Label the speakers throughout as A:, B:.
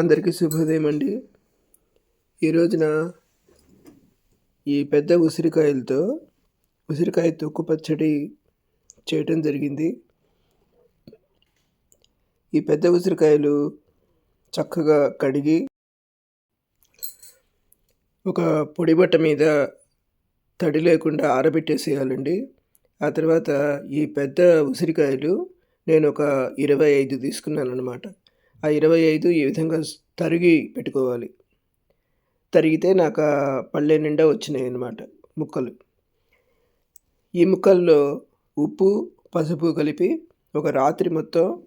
A: అందరికీ శుభోదయం అండి. ఈ రోజున ఈ పెద్ద ఉసిరికాయలతో ఉసిరికాయ తొక్కు పచ్చడి చేయటం జరిగింది. ఈ పెద్ద ఉసిరికాయలు చక్కగా కడిగి ఒక పొడి బట్ట మీద తడి లేకుండా ఆరబెట్టేసేయాలండి. ఆ తర్వాత ఈ పెద్ద ఉసిరికాయలు నేను ఒక ఇరవై ఐదు తీసుకున్నాను అనమాట ఆ ఇరవై ఐదు ఈ విధంగా తరిగి పెట్టుకోవాలి? తరిగితే నాకు ఆ పళ్ళె నిండా వచ్చినాయి అన్నమాట ముక్కలు. ఈ ముక్కల్లో ఉప్పు పసుపు కలిపి ఒక రాత్రి మొత్తం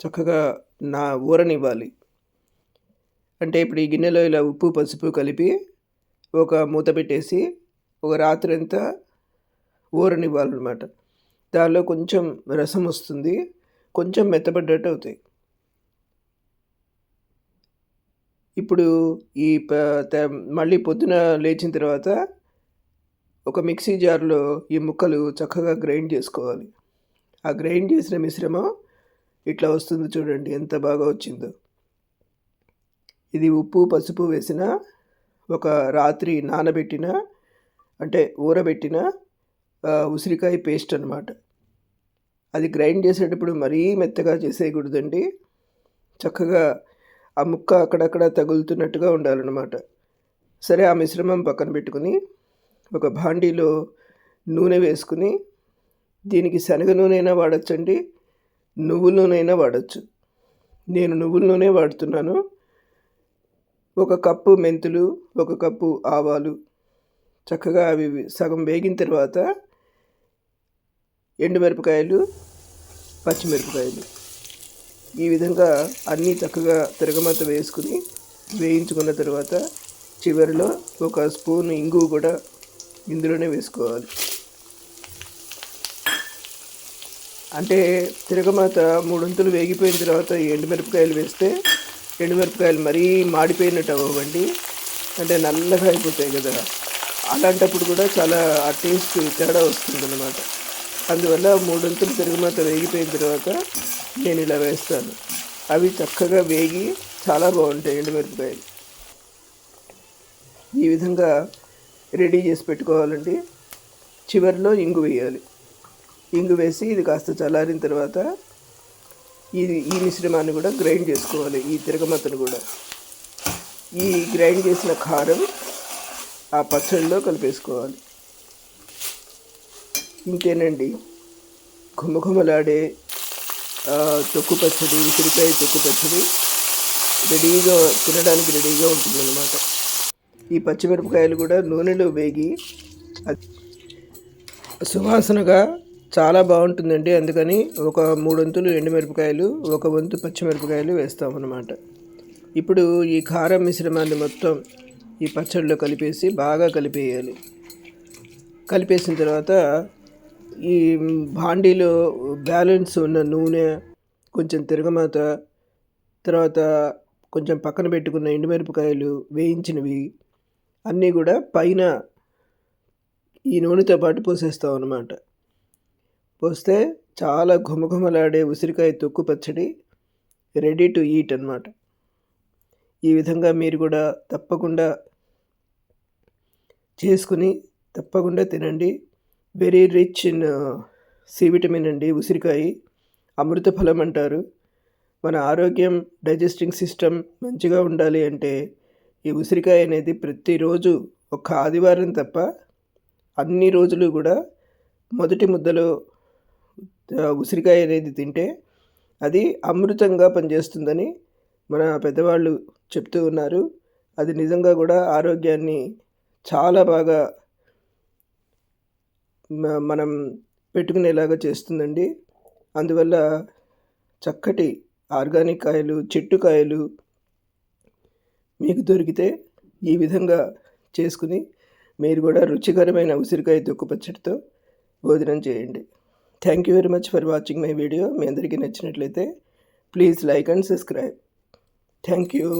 A: చక్కగా నా ఊరనివ్వాలి. అంటే ఇప్పుడు ఈ గిన్నెలో ఇలా ఉప్పు పసుపు కలిపి ఒక మూత పెట్టేసి ఒక రాత్రి అంతా ఊరనివ్వాలన్నమాట. దానిలో కొంచెం రసం వస్తుంది కొంచెం మెత్తబడ్డట్టు అవుతాయి. ఇప్పుడు ఈ ప త- మళ్ళీ పొద్దున లేచిన తర్వాత ఒక మిక్సీ జార్లో ఈ ముక్కలు చక్కగా గ్రైండ్ చేసుకోవాలి. ఆ గ్రైండ్ చేసిన మిశ్రమం ఇట్లా వస్తుంది చూడండి ఎంత బాగా వచ్చిందో. ఇది ఉప్పు పసుపు వేసిన ఒక రాత్రి నానబెట్టిన అంటే ఊరబెట్టిన ఉసిరికాయ పేస్ట్ అన్నమాట. అది గ్రైండ్ చేసేటప్పుడు మరీ మెత్తగా చేసేయకూడదండి. చక్కగా ఆ ముక్క అక్కడక్కడ తగులుతున్నట్టుగా ఉండాలన్నమాట. సరే ఆ మిశ్రమం పక్కన పెట్టుకుని ఒక భాండీలో నూనె వేసుకుని దీనికి శనగ నూనె అయినా వాడచ్చండి నువ్వుల నూనె అయినా వాడచ్చు. నేను నువ్వుల నూనె వాడుతున్నాను. ఒక కప్పు మెంతులు ఒక కప్పు ఆవాలు చక్కగా అవి సగం వేగిన తర్వాత ఎండుమిరపకాయలు పచ్చిమిరపకాయలు. ఈ విధంగా అన్నీ చక్కగా తిరగమత వేసుకుని వేయించుకున్న తర్వాత చివరిలో ఒక స్పూన్ ఇంగు కూడా ఇందులోనే వేసుకోవాలి. అంటే తిరగమాత మూడొంతులు వేగిపోయిన తర్వాత ఈ ఎండుమిరపకాయలు వేస్తే ఎండుమిరపకాయలు మరీ మాడిపోయినట్టు అవ్వండి అంటే నల్లగా అయిపోతాయి కదా. అలాంటప్పుడు కూడా చాలా ఆ టేస్ట్ తేడా వస్తుందన్నమాట. అందువల్ల మూడొంతులు తిరగమాత వేగిపోయిన తర్వాత నేను ఇలా వేస్తాను. అవి చక్కగా వేగి చాలా బాగుంటాయి ఎండుమిరపకాయలు. ఈ విధంగా రెడీ చేసి పెట్టుకోవాలండి. చివరిలో ఇంగు వేయాలి. ఇంగు వేసి ఇది కాస్త చల్లారిన తర్వాత ఇది ఈ మిశ్రమాన్ని కూడా గ్రైండ్ చేసుకోవాలి ఈ తిరగమతను కూడా. ఈ గ్రైండ్ చేసిన కారం ఆ పచ్చడిలో కలిపేసుకోవాలి. ఇంకేనండి ఘుమఘుమలాడే తొక్కు పచ్చడి ఉసిరికాయ తొక్కు పచ్చడి రెడీగా తినడానికి రెడీగా ఉంటుందన్నమాట. ఈ పచ్చిమిరపకాయలు కూడా నూనెలో వేగి సువాసనగా చాలా బాగుంటుందండి. అందుకని ఒక మూడొంతులు ఎండుమిరపకాయలు ఒక వంతు పచ్చిమిరపకాయలు వేస్తామన్నమాట. ఇప్పుడు ఈ కారం మిశ్రమాన్ని మొత్తం ఈ పచ్చడిలో కలిపేసి బాగా కలిపేయాలి. కలిపేసిన తర్వాత ఈ భాండీలో బ్యాలెన్స్ ఉన్న నూనె కొంచెం తిరగమాత తర్వాత కొంచెం పక్కన పెట్టుకున్న ఎండుమిరపకాయలు వేయించినవి. అన్నీ కూడా పైన ఈ నూనెతో పాటు పోసేస్తాం అన్నమాట. పోస్తే చాలా ఘుమఘుమలాడే ఉసిరికాయ తొక్కు పచ్చడి రెడీ టు ఈట్ అనమాట ఈ విధంగా మీరు కూడా తప్పకుండా చేసుకుని తప్పకుండా తినండి. Very rich in C vitamin అండి ఉసిరికాయ. అమృత ఫలం అంటారు. మన ఆరోగ్యం డైజెస్టింగ్ సిస్టమ్ మంచిగా ఉండాలి అంటే ఈ ఉసిరికాయ అనేది ప్రతిరోజు ఒక ఆదివారం తప్ప అన్ని రోజులు కూడా మొదటి ముద్దలో ఉసిరికాయ అనేది తింటే అది అమృతంగా పనిచేస్తుందని మన పెద్దవాళ్ళు చెప్తూ ఉన్నారు. అది నిజంగా కూడా ఆరోగ్యాన్ని చాలా బాగా మనం పెట్టుకునేలాగా చేస్తుందండి. అందువల్ల చక్కటి ఆర్గానిక్ కాయలు చెట్టు కాయలు మీకు దొరికితే ఈ విధంగా చేసుకుని మీరు కూడా రుచికరమైన ఉసిరికాయ తొక్కు పచ్చడితో భోజనం చేయండి. Thank you very much for watching my video మీ అందరికీ నచ్చినట్లయితే please like and subscribe thank you